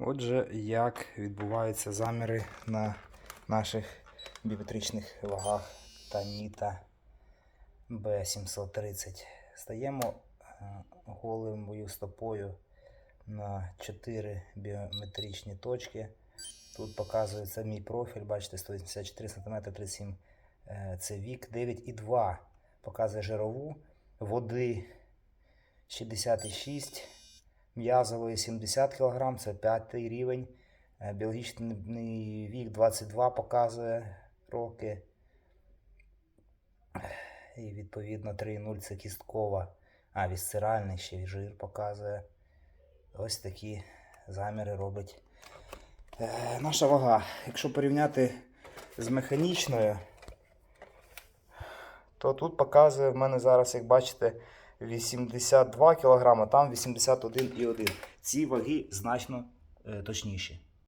Отже, як відбуваються заміри на наших біометричних вагах Таніта B730. Стаємо е, голою стопою на 4 біометричні точки. Тут показується мій профіль, бачите, 184 см 37 е, це вік 9,2. Показує жирову, води 66 м'язової 70 кг, це п'ятий рівень. Е, Біологічний вік 22 показує роки. І відповідно 3,0 це кісткова, а вісцеральний ще жир показує. Ось такі заміри робить е, наша вага. Якщо порівняти з механічною, то тут показує в мене зараз, як бачите, 82 кг, там 81,1. Ці ваги значно е, точніші.